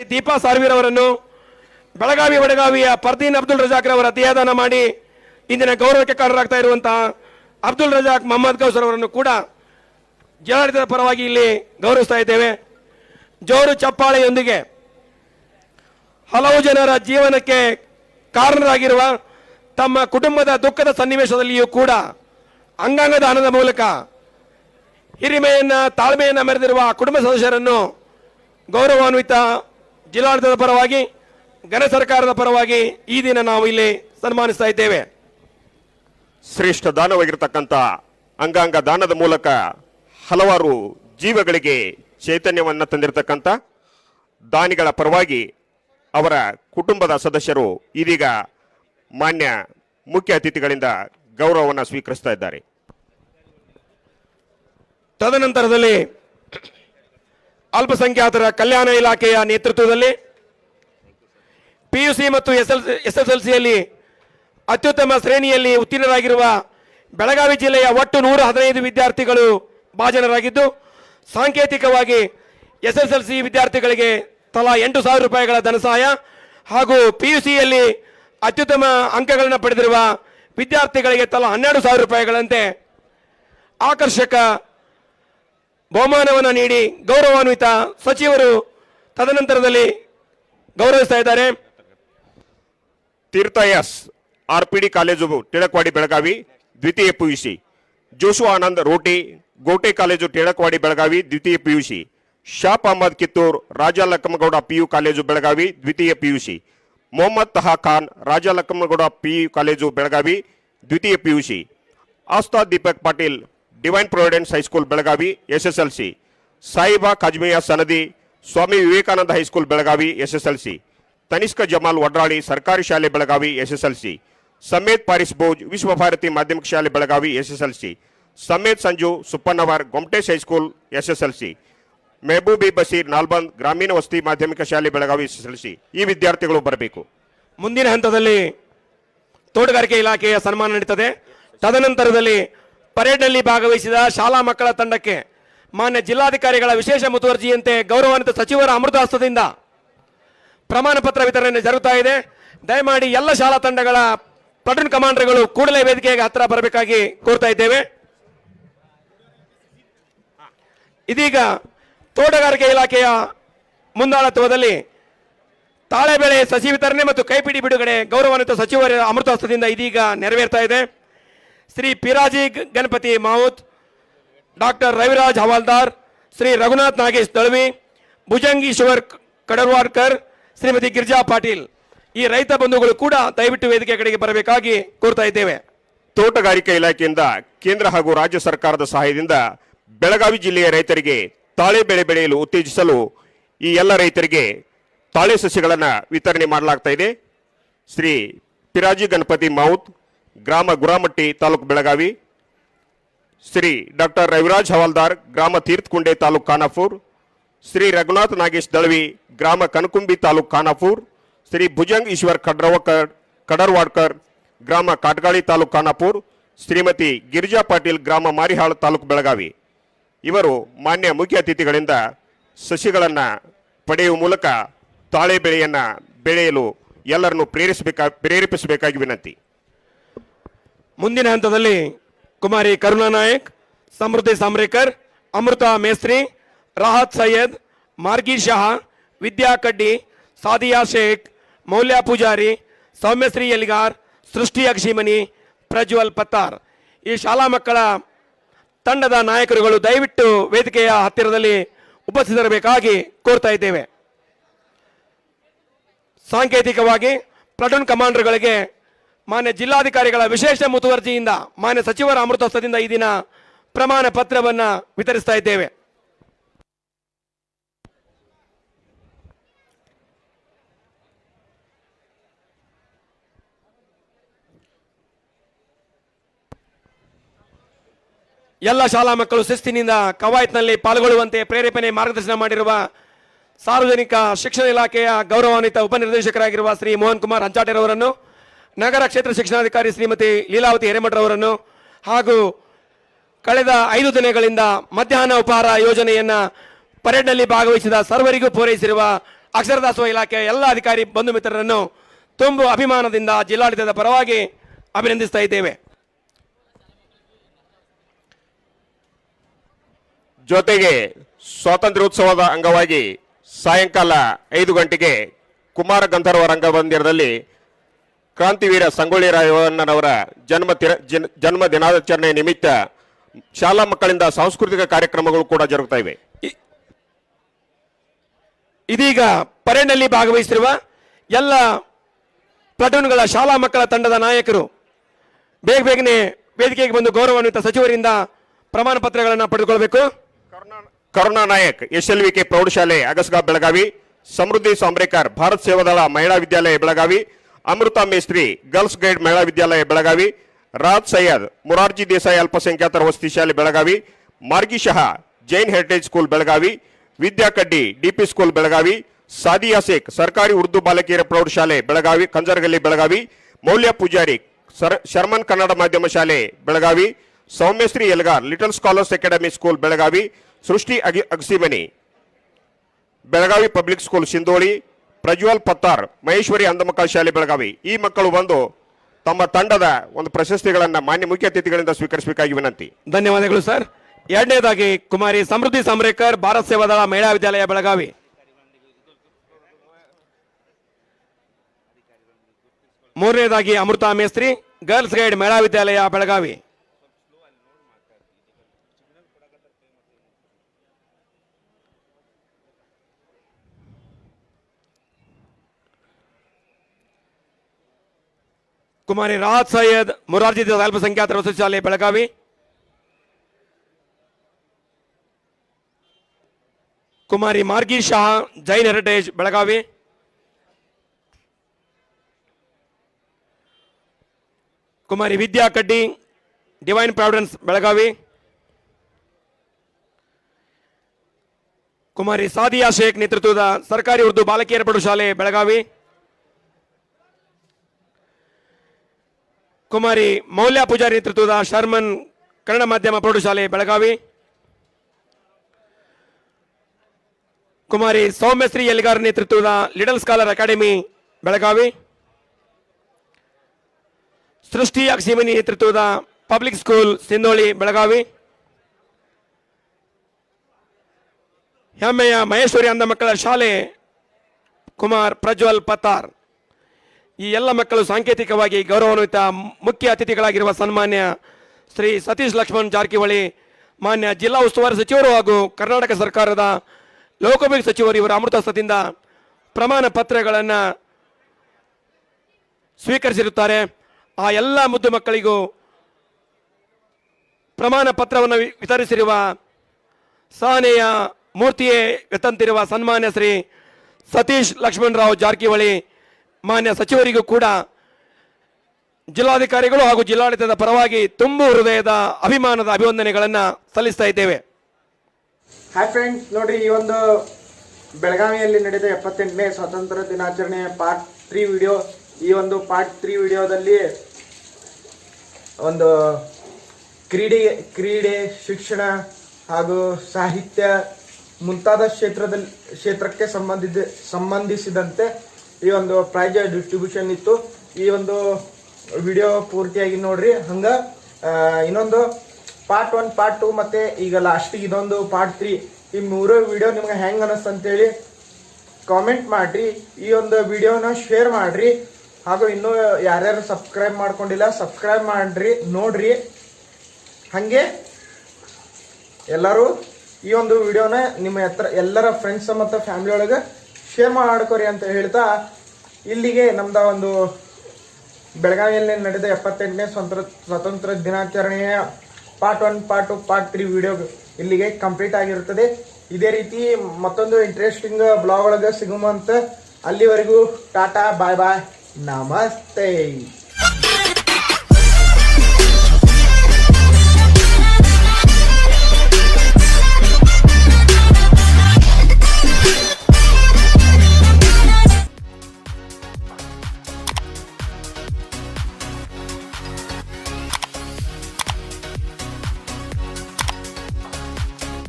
ದೀಪಾ ಸಾರ್ವೀರ್ ಅವರನ್ನು ಬೆಳಗಾವಿ ವಡಗಾವಿಯ ಪರ್ದೀನ್ ಅಬ್ದುಲ್ ರಜಾಕ್ ರವರ ದೇಹದಾನ ಮಾಡಿ ಇಂದಿನ ಗೌರವಕ್ಕೆ ಕಾರಣರಾಗ್ತಾ ಇರುವಂತಹ ಅಬ್ದುಲ್ ರಜಾಕ್ ಮೊಹಮ್ಮದ್ ಗೌಸರ್ ಅವರನ್ನು ಕೂಡ ಜಿಲ್ಲಾಡಳಿತದ ಪರವಾಗಿ ಇಲ್ಲಿ ಗೌರವಿಸ್ತಾ ಇದ್ದೇವೆ. ಜೋರು ಚಪ್ಪಾಳೆಯೊಂದಿಗೆ ಹಲವು ಜನರ ಜೀವನಕ್ಕೆ ಕಾರಣರಾಗಿರುವ ತಮ್ಮ ಕುಟುಂಬದ ದುಃಖದ ಸನ್ನಿವೇಶದಲ್ಲಿಯೂ ಕೂಡ ಅಂಗಾಂಗದಾನದ ಮೂಲಕ ಹಿರಿಮೆಯನ್ನ ತಾಳ್ಮೆಯನ್ನ ಮೆರೆದಿರುವ ಕುಟುಂಬ ಸದಸ್ಯರನ್ನು ಗೌರವಾನ್ವಿತ ಜಿಲ್ಲಾಡಳಿತದ ಪರವಾಗಿ ಘನ ಸರ್ಕಾರದ ಪರವಾಗಿ ಈ ದಿನ ನಾವು ಇಲ್ಲಿ ಸನ್ಮಾನಿಸ್ತಾ ಇದ್ದೇವೆ. ಶ್ರೇಷ್ಠ ದಾನವಾಗಿರತಕ್ಕಂಥ ಅಂಗಾಂಗ ದಾನದ ಮೂಲಕ ಹಲವಾರು ಜೀವಗಳಿಗೆ ಚೈತನ್ಯವನ್ನು ತಂದಿರತಕ್ಕಂಥ ದಾನಿಗಳ ಪರವಾಗಿ ಅವರ ಕುಟುಂಬದ ಸದಸ್ಯರು ಇದೀಗ ಮಾನ್ಯ ಮುಖ್ಯ ಅತಿಥಿಗಳಿಂದ ಗೌರವವನ್ನು ಸ್ವೀಕರಿಸ್ತಾ ಇದ್ದಾರೆ. ತದನಂತರದಲ್ಲಿ ಅಲ್ಪಸಂಖ್ಯಾತರ ಕಲ್ಯಾಣ ಇಲಾಖೆಯ ನೇತೃತ್ವದಲ್ಲಿ ಪಿಯುಸಿ ಮತ್ತು ಎಸ್ ಎಲ್ ಎಸ್ ಎಲ್ ಅತ್ಯುತ್ತಮ ಶ್ರೇಣಿಯಲ್ಲಿ ಉತ್ತೀರ್ಣರಾಗಿರುವ ಬೆಳಗಾವಿ ಜಿಲ್ಲೆಯ ಒಟ್ಟು ನೂರ ಹದಿನೈದು ವಿದ್ಯಾರ್ಥಿಗಳು ಭಾಜನರಾಗಿದ್ದು, ಸಾಂಕೇತಿಕವಾಗಿ ಎಸ್ ಎಸ್ ಎಲ್ ಸಿ ವಿದ್ಯಾರ್ಥಿಗಳಿಗೆ ತಲಾ ಎಂಟು ಸಾವಿರ ರೂಪಾಯಿಗಳ ಧನಸಹಾಯ ಹಾಗೂ ಪಿ ಯು ಸಿಯಲ್ಲಿ ಅತ್ಯುತ್ತಮ ಅಂಕಗಳನ್ನು ಪಡೆದಿರುವ ವಿದ್ಯಾರ್ಥಿಗಳಿಗೆ ತಲಾ ಹನ್ನೆರಡು ಸಾವಿರ ರೂಪಾಯಿಗಳಂತೆ ಆಕರ್ಷಕ ಬಹುಮಾನವನ್ನು ನೀಡಿ ಗೌರವಾನ್ವಿತ ಸಚಿವರು ತದನಂತರದಲ್ಲಿ ಗೌರವಿಸ್ತಾ ಇದ್ದಾರೆ. Teertha S R P D college Tilakwadi Belagavi, ದ್ವಿತೀಯ ಪಿಯುಸಿ. ಜೋಶು ಆನಂದ್ ರೋಟಿ, ಗೋಟೆ ಕಾಲೇಜು ಟಿಳಕ್ವಾಡಿ ಬೆಳಗಾವಿ, ದ್ವಿತೀಯ ಪಿಯುಸಿ. ಶಾಪ್ ಅಹಮದ್ ಕಿತ್ತೂರ್ ರಾಜ ಲಕ್ಕಮಗೌಡ ಪಿಯು ಕಾಲೇಜು ಬೆಳಗಾವಿ, ದ್ವಿತೀಯ PUC. Mohammed Taha Khan Raja Lakkamagouda PU college Belagavi, ದ್ವಿತೀಯ PUC. Astha Deepak Patil divine providence high school, Belagavi, SSLC. Saiba Kazmiya Sanadi, Swami Vivekananda high school, Belagavi, SSLC. Tanishka Jamal Vadrali ಸರ್ಕಾರಿ ಶಾಲೆ, Belagavi, SSLC. Samet Paris Boj Vishwabharati ಮಾಧ್ಯಮಿಕ ಶಾಲೆ, Belagavi, SSLC. Samet Sanju Suppannavar Gomtesh high school, SSLC. Mehboobi Basir Nalband ಗ್ರಾಮೀಣ ವಸತಿ ಮಾಧ್ಯಮಿಕ ಶಾಲೆ, Belagavi, SSLC. ಈ ವಿದ್ಯಾರ್ಥಿಗಳು ಬರಬೇಕು. ಮುಂದಿನ ಹಂತದಲ್ಲಿ ತೋಟಗಾರಿಕೆ ಇಲಾಖೆಯ ಸನ್ಮಾನ ನಡೀತದೆ. ತದನಂತರದಲ್ಲಿ ಪರೇಡ್ನಲ್ಲಿ ಭಾಗವಹಿಸಿದ ಶಾಲಾ ಮಕ್ಕಳ ತಂಡಕ್ಕೆ ಮಾನ್ಯ ಜಿಲ್ಲಾಧಿಕಾರಿಗಳ ವಿಶೇಷ ಮುತುವರ್ಜಿಯಂತೆ ಗೌರವಾನ್ವಿತ ಸಚಿವರ ಅಮೃತಾಸ್ತದಿಂದ ಪ್ರಮಾಣ ಪತ್ರ ವಿತರಣೆ ಜರುಗುತ್ತಾ ಇದೆ. ದಯಮಾಡಿ ಎಲ್ಲ ಶಾಲಾ ತಂಡಗಳ ಪ್ಲಟೂನ್ ಕಮಾಂಡರ್ಗಳು ಕೂಡಲೇ ವೇದಿಕೆಗೆ ಹತ್ತಿರ ಬರಬೇಕಾಗಿ ಕೋರ್ತಾ ಇದ್ದೇವೆ. ಇದೀಗ ತೋಟಗಾರಿಕೆ ಇಲಾಖೆಯ ಮುಂದಾಳತ್ವದಲ್ಲಿ ತಾಳೆಬೆಳೆ ಸಸಿ ವಿತರಣೆ ಮತ್ತು ಕೈಪಿಡಿ ಬಿಡುಗಡೆ ಗೌರವಾನ್ವಿತ ಸಚಿವರ ಅಮೃತಾಸ್ತದಿಂದ ಇದೀಗ ನೆರವೇರ್ತಾ ಇದೆ. ಶ್ರೀ ಪಿರಾಜಿ ಗಣಪತಿ ಮಾವುತ್, ಡಾಕ್ಟರ್ ರವಿರಾಜ್ ಹವಾಲ್ದಾರ್, ಶ್ರೀ ರಘುನಾಥ್ ನಾಗೇಶ್ ದಳ್ವಿ ಭುಜಂಗೀಶ್ವರ್ ಕಡರ್ವಾರ್ಕರ್ ಶ್ರೀಮತಿ ಗಿರಿಜಾ ಪಾಟೀಲ್. ಈ ರೈತ ಬಂಧುಗಳು ಕೂಡ ದಯವಿಟ್ಟು ವೇದಿಕೆ ಕಡೆಗೆ ಬರಬೇಕಾಗಿ ಕೋರ್ತಾ ಇದ್ದೇವೆ. ತೋಟಗಾರಿಕೆ ಇಲಾಖೆಯಿಂದ ಕೇಂದ್ರ ಹಾಗೂ ರಾಜ್ಯ ಸರ್ಕಾರದ ಸಹಾಯದಿಂದ ಬೆಳಗಾವಿ ಜಿಲ್ಲೆಯ ರೈತರಿಗೆ ತಾಳೆ ಬೆಳೆ ಬೆಳೆಯಲು ಉತ್ತೇಜಿಸಲು ಈ ಎಲ್ಲ ರೈತರಿಗೆ ತಾಳೆ ಸಸಿಗಳನ್ನು ವಿತರಣೆ ಮಾಡಲಾಗ್ತಾ ಇದೆ. ಶ್ರೀ ಪಿರಾಜಿ ಗಣಪತಿ ಮಾವುತ್ ಗ್ರಾಮ ಗುರಾಮಟ್ಟಿ ತಾಲೂಕು ಬೆಳಗಾವಿ. ಶ್ರೀ ಡಾಕ್ಟರ್ ರವಿರಾಜ್ ಹವಾಲ್ದಾರ್, ಗ್ರಾಮ ತೀರ್ಥಕುಂಡೆ ತಾಲೂಕು ಖಾನಾಪುರ್ ಶ್ರೀ ರಘುನಾಥ್ ನಾಗೇಶ್ ದಳವಿ, ಗ್ರಾಮ ಕನಕುಂಬಿ ತಾಲೂಕು ಖಾನಾಪುರ್ ಶ್ರೀ ಭುಜಂಗ್ ಈಶ್ವರ್ ಖಡ್ರವಕರ್ ಕಡರ್ವಾಡ್ಕರ್, ಗ್ರಾಮ ಕಾಟ್ಗಾಳಿ ತಾಲೂಕು ಖಾನಾಪುರ್ ಶ್ರೀಮತಿ ಗಿರಿಜಾ ಪಾಟೀಲ್, ಗ್ರಾಮ ಮಾರಿಹಾಳ್ ತಾಲೂಕು ಬೆಳಗಾವಿ. ಇವರು ಮಾನ್ಯ ಮುಖ್ಯ ಅತಿಥಿಗಳಿಂದ ಸಸಿಗಳನ್ನು ಪಡೆಯುವ ಮೂಲಕ ತಾಳೆ ಬೆಳೆಯನ್ನು ಬೆಳೆಯಲು ಎಲ್ಲರನ್ನು ಪ್ರೇರಿಸಬೇಕಾ, ಪ್ರೇರೇಪಿಸಬೇಕಾಗಿ ವಿನಂತಿ. ಮುಂದಿನ ಹಂತದಲ್ಲಿ ಕುಮಾರಿ ಕರುಣಾ ನಾಯಕ್, ಸಮೃದ್ಧಿ ಸಾಮ್ರೇಕರ್, ಅಮೃತ ಮೇಸ್ತ್ರಿ, ರಾಹತ್ ಸೈಯದ್, ಮಾರ್ಗಿ ಶಹಾ, ವಿದ್ಯಾ ಕಡ್ಡಿ, ಸಾದಿಯಾ ಶೇಖ್, ಮೌಲ್ಯ ಪೂಜಾರಿ ಸೌಮ್ಯಶ್ರೀ ಎಲಿಗಾರ್ ಸೃಷ್ಟಿ ಅಕ್ಷಿಮನಿ ಪ್ರಜ್ವಲ್ ಪತ್ತಾರ್. ಈ ಶಾಲಾ ಮಕ್ಕಳ ತಂಡದ ನಾಯಕರುಗಳು ದಯವಿಟ್ಟು ವೇದಿಕೆಯ ಹತ್ತಿರದಲ್ಲಿ ಉಪಸ್ಥಿತರಬೇಕಾಗಿ ಕೋರ್ತಾ ಇದ್ದೇವೆ. ಸಾಂಕೇತಿಕವಾಗಿ ಪ್ಲಟೂನ್ ಕಮಾಂಡರ್ಗಳಿಗೆ ಮಾನ್ಯ ಜಿಲ್ಲಾಧಿಕಾರಿಗಳ ವಿಶೇಷ ಮುತುವರ್ಜಿಯಿಂದ ಮಾನ್ಯ ಸಚಿವರ ಅಮೃತೋತ್ಸವದಿಂದ ಈ ದಿನ ಪ್ರಮಾಣ ಪತ್ರವನ್ನ ವಿತರಿಸ್ತಾ ಇದ್ದೇವೆ. ಎಲ್ಲ ಶಾಲಾ ಮಕ್ಕಳು ಶಿಸ್ತಿನಿಂದ ಕವಾಯತ್ನಲ್ಲಿ ಪಾಲ್ಗೊಳ್ಳುವಂತೆ ಪ್ರೇರೇಪಣೆ ಮಾರ್ಗದರ್ಶನ ಮಾಡಿರುವ ಸಾರ್ವಜನಿಕ ಶಿಕ್ಷಣ ಇಲಾಖೆಯ ಗೌರವಾನ್ವಿತ ಉಪನಿರ್ದೇಶಕರಾಗಿರುವ ಶ್ರೀ ಮೋಹನ್ ಕುಮಾರ್ ಹಂಚಾಟೆರವರನ್ನು ನಗರ ಕ್ಷೇತ್ರ ಶಿಕ್ಷಣಾಧಿಕಾರಿ ಶ್ರೀಮತಿ ಲೀಲಾವತಿ ಹಿರೇಮಠರವರನ್ನು ಹಾಗೂ ಕಳೆದ ಐದು ದಿನಗಳಿಂದ ಮಧ್ಯಾಹ್ನ ಉಪಹಾರ ಯೋಜನೆಯನ್ನ ಪರೇಡ್ನಲ್ಲಿ ಭಾಗವಹಿಸಿದ ಸರ್ವರಿಗೂ ಪೂರೈಸಿರುವ ಅಕ್ಷರದಾಸೋಹ ಇಲಾಖೆಯ ಎಲ್ಲ ಅಧಿಕಾರಿ ಬಂಧು ಮಿತ್ರರನ್ನು ತುಂಬು ಅಭಿಮಾನದಿಂದ ಜಿಲ್ಲಾಡಳಿತದ ಪರವಾಗಿ ಅಭಿನಂದಿಸ್ತಾ ಇದ್ದೇವೆ. ಜೊತೆಗೆ ಸ್ವಾತಂತ್ರ್ಯೋತ್ಸವದ ಅಂಗವಾಗಿ ಸಾಯಂಕಾಲ ಐದು ಗಂಟೆಗೆ ಕುಮಾರ ಗಂಧರ್ವ ರಂಗಮಂದಿರದಲ್ಲಿ ಕ್ರಾಂತಿವೀರ ಸಂಗೊಳ್ಳಿ ರಾಯಣ್ಣನವರ ಜನ್ಮ ಜನ್ಮ ದಿನಾಚರಣೆ ನಿಮಿತ್ತ ಶಾಲಾ ಮಕ್ಕಳಿಂದ ಸಾಂಸ್ಕೃತಿಕ ಕಾರ್ಯಕ್ರಮಗಳು ಕೂಡ ಜರುಗ್ತಾ ಇವೆ. ಇದೀಗ ಪರೇಡ್ನಲ್ಲಿ ಭಾಗವಹಿಸಿರುವ ಎಲ್ಲ ಪ್ಲಟೂನ್ಗಳ ಶಾಲಾ ಮಕ್ಕಳ ತಂಡದ ನಾಯಕರು ಬೇಗ ಬೇಗನೆ ವೇದಿಕೆಗೆ ಬಂದು ಗೌರವಾನ್ವಿತ ಸಚಿವರಿಂದ ಪ್ರಮಾಣ ಪತ್ರಗಳನ್ನು ಪಡೆದುಕೊಳ್ಬೇಕು. Karuna Nayak S L V K ಪ್ರೌಢಶಾಲೆ ಅಗಸ್ಗಾ ಬೆಳಗಾವಿ ಸಮೃದ್ಧಿ ಸಾಂಬ್ರೇಕರ್ ಭಾರತ್ ಸೇವಾದಳ ಮಹಿಳಾ ವಿದ್ಯಾಲಯ ಬೆಳಗಾವಿ ಅಮೃತ ಮೇಸ್ತ್ರಿ, ಗರ್ಲ್ಸ್ ಗೈಡ್ ಮಹಿಳಾ ವಿದ್ಯಾಲಯ, ಬೆಳಗಾವಿ. ರಾಜ್ ಸೈಯದ್, ಮುರಾರ್ಜಿ ದೇಸಾಯಿ ಅಲ್ಪಸಂಖ್ಯಾತರ ವಸತಿ ಶಾಲೆ, Belagavi. Margi Jain heritage school, Belagavi. Vidyakaddi DP school, Belagavi. Sadiya Sheikh ಸರ್ಕಾರಿ ಉರ್ದು ಬಾಲಕಿಯರ ಪ್ರೌಢಶಾಲೆ ಬೆಳಗಾವಿ. ಕಂಜರಗಲ್ಲಿ, ಬೆಳಗಾವಿ. ಮೌಲ್ಯ ಪೂಜಾರಿ ಶರ್ಮನ್ ಕನ್ನಡ ಮಾಧ್ಯಮ ಶಾಲೆ, Belagavi. Soumyashree Elgar little scholars academy school, Belagavi. Srishti Agi Agasimani, Belagavi public school Sindholi Prajwal Pattar, Maheshwari ಅಂಧಮಕ್ಕಳ ಶಾಲೆ ಬೆಳಗಾವಿ. ಈ ಮಕ್ಕಳು ಬಂದು ತಮ್ಮ ತಂಡದ ಒಂದು ಪ್ರಶಸ್ತಿಗಳನ್ನು ಮಾನ್ಯ ಮುಖ್ಯ ಅತಿಥಿಗಳಿಂದ ಸ್ವೀಕರಿಸಬೇಕಾಗಿ ವಿನಂತಿ. ಧನ್ಯವಾದಗಳು ಸರ್. ಎರಡನೇದಾಗಿ ಕುಮಾರಿ ಸಮೃದ್ಧಿ ಸಾಮ್ರೇಕರ್, ಭಾರತ್ ಸೇವಾದಳ ಮಹಿಳಾ ವಿದ್ಯಾಲಯ ಬೆಳಗಾವಿ. ಮೂರನೇದಾಗಿ ಅಮೃತಾ ಮೇಸ್ತ್ರಿ, ಗರ್ಲ್ಸ್ ಗೈಡ್ ಮಹಿಳಾ ವಿದ್ಯಾಲಯ ಬೆಳಗಾವಿ. ಕುಮಾರಿ ರಾಜ್ ಸೈಯದ್ ಮುರಾರ್ಜಿ ಅಲ್ಪಸಂಖ್ಯಾತರ ವಸತಿ ಶಾಲೆ, Belagavi. Kumari Margi Shah, Jain heritage, Belagavi. Kumari Vidya Kaddi, divine providence, Belagavi. Kumari Sadiya Sheikh ನೇತೃತ್ವದ ಸರ್ಕಾರಿ ಉರ್ದು ಬಾಲಕಿಯರ ಪ್ರೌಢಶಾಲೆ ಬೆಳಗಾವಿ. ಕುಮಾರಿ ಮೌಲ್ಯ ಪೂಜಾರಿ ನೇತೃತ್ವದ ಶರ್ಮನ್ ಕನ್ನಡ ಮಾಧ್ಯಮ ಪ್ರೌಢಶಾಲೆ, ಬೆಳಗಾವಿ. ಕುಮಾರಿ ಸೌಮ್ಯಶ್ರೀ ಎಲ್ಗಾರ್ ನೇತೃತ್ವದ ಲಿಟಲ್ ಸ್ಕಾಲರ್ ಅಕಾಡೆಮಿ ಬೆಳಗಾವಿ. ಸೃಷ್ಟಿ ಅಕ್ಷಿಮನಿ ನೇತೃತ್ವದ ಪಬ್ಲಿಕ್ ಸ್ಕೂಲ್ ಸಿಂಧೋಳಿ, ಬೆಳಗಾವಿ. ಹೆಮ್ಮೆಯ ಮಹೇಶ್ವರಿ ಅಂಧ ಮಕ್ಕಳ ಶಾಲೆ ಕುಮಾರ್ ಪ್ರಜ್ವಲ್ ಪತ್ತಾರ್. ಈ ಎಲ್ಲ ಮಕ್ಕಳು ಸಾಂಕೇತಿಕವಾಗಿ ಗೌರವಾನ್ವಿತ ಮುಖ್ಯ ಅತಿಥಿಗಳಾಗಿರುವ ಸನ್ಮಾನ್ಯ ಶ್ರೀ ಸತೀಶ್ ಲಕ್ಷ್ಮಣ್ ಜಾರಕಿಹೊಳಿ, ಮಾನ್ಯ ಜಿಲ್ಲಾ ಉಸ್ತುವಾರಿ ಸಚಿವರು ಹಾಗೂ ಕರ್ನಾಟಕ ಸರ್ಕಾರದ ಲೋಕೋಪಯೋಗಿ ಸಚಿವರು ಇವರ ಅಮೃತಸ್ತದಿಂದ ಪ್ರಮಾಣ ಪತ್ರಗಳನ್ನು ಸ್ವೀಕರಿಸಿರುತ್ತಾರೆ. ಆ ಎಲ್ಲ ಮುದ್ದು ಮಕ್ಕಳಿಗೂ ಪ್ರಮಾಣ ಪತ್ರವನ್ನು ವಿತರಿಸಿರುವ ಸಹನೆಯ ಮೂರ್ತಿಯೇ ಎತ್ತಂತಿರುವ ಸನ್ಮಾನ್ಯ ಶ್ರೀ ಸತೀಶ್ ಲಕ್ಷ್ಮಣರಾವ್ ಜಾರಕಿಹೊಳಿ ಮಾನ್ಯ ಸಚಿವರಿಗೂ ಕೂಡ ಜಿಲ್ಲಾಧಿಕಾರಿಗಳು ಹಾಗೂ ಜಿಲ್ಲಾಡಳಿತದ ಪರವಾಗಿ ತುಂಬು ಹೃದಯದ ಅಭಿಮಾನದ ಅಭಿವಂದನೆಗಳನ್ನು ಸಲ್ಲಿಸ್ತಾ ಇದ್ದೇವೆ. ಹಾಯ್ ಫ್ರೆಂಡ್ಸ್ ನೋಡ್ರಿ, ಈ ಒಂದು ಬೆಳಗಾವಿಯಲ್ಲಿ ನಡೆದ ಎಪ್ಪತ್ತೆಂಟನೇ ಸ್ವಾತಂತ್ರ್ಯ ದಿನಾಚರಣೆ ಪಾರ್ಟ್ ತ್ರೀ ವಿಡಿಯೋ ಈ ಒಂದು ಪಾರ್ಟ್ ತ್ರೀ ವಿಡಿಯೋದಲ್ಲಿ ಒಂದು ಕ್ರೀಡೆ ಕ್ರೀಡೆ, ಶಿಕ್ಷಣ ಹಾಗೂ ಸಾಹಿತ್ಯ ಮುಂತಾದ ಕ್ಷೇತ್ರದಲ್ಲಿ, ಕ್ಷೇತ್ರಕ್ಕೆ ಸಂಬಂಧಿಸಿದಂತೆ ಈ ಒಂದು ಪ್ರೈಜ್ ಡಿಸ್ಟ್ರಿಬ್ಯೂಷನ್ ಇತ್ತು. ಈ ಒಂದು ವಿಡಿಯೋ ಪೂರ್ತಿಯಾಗಿ ನೋಡ್ರಿ. ಹಂಗ ಇನ್ನೊಂದು ಪಾರ್ಟ್ ಒನ್ ಪಾರ್ಟ್ ಟು ಮತ್ತೆ ಈಗ ಲಾಸ್ಟ್ ಇದೊಂದು ಪಾರ್ಟ್ ತ್ರೀ ಈ ಮೂರು ವಿಡಿಯೋ ನಿಮ್ಗೆ ಹೆಂಗ್ ಅನ್ನಿಸ್ತು ಅಂತೇಳಿ ಕಾಮೆಂಟ್ ಮಾಡ್ರಿ. ಈ ಒಂದು ವಿಡಿಯೋನ ಶೇರ್ ಮಾಡ್ರಿ. ಹಾಗೂ ಇನ್ನೂ ಯಾರ್ಯಾರು ಸಬ್ಸ್ಕ್ರೈಬ್ ಮಾಡ್ಕೊಂಡಿಲ್ಲ ಸಬ್ಸ್ಕ್ರೈಬ್ ಮಾಡ್ರಿ, ನೋಡ್ರಿ. ಹಂಗೆ ಎಲ್ಲರೂ ಈ ಒಂದು ವಿಡಿಯೋನ ನಿಮ್ಮ ಹತ್ರ ಎಲ್ಲರ ಫ್ರೆಂಡ್ಸ್ ಮತ್ತು ಫ್ಯಾಮಿಲಿ ಒಳಗೆ ಶೇರ್ ಮಾಡ್ಕೊರಿ ಅಂತ ಹೇಳ್ತಾ ಇಲ್ಲಿಗೆ ನಮ್ದ ಒಂದು ಬೆಳಗಾವಿಯಲ್ಲಿ ನಡೆದ ಎಪ್ಪತ್ತೆಂಟನೇ ಸ್ವತಂತ್ರ ಸ್ವತಂತ್ರ ದಿನಾಚರಣೆಯ part one part two part three video ಇಲ್ಲಿಗೆ ಕಂಪ್ಲೀಟ್ ಆಗಿರುತ್ತದೆ. ಇದೇ ರೀತಿ ಮತ್ತೊಂದು ಇಂಟ್ರೆಸ್ಟಿಂಗ್ ಬ್ಲಾಗ್ ಒಳಗೆ ಸಿಗುವಂತ ಅಲ್ಲಿವರೆಗೂ ಟಾಟಾ ಬಾಯ್ ಬಾಯ್ ನಮಸ್ತೆ.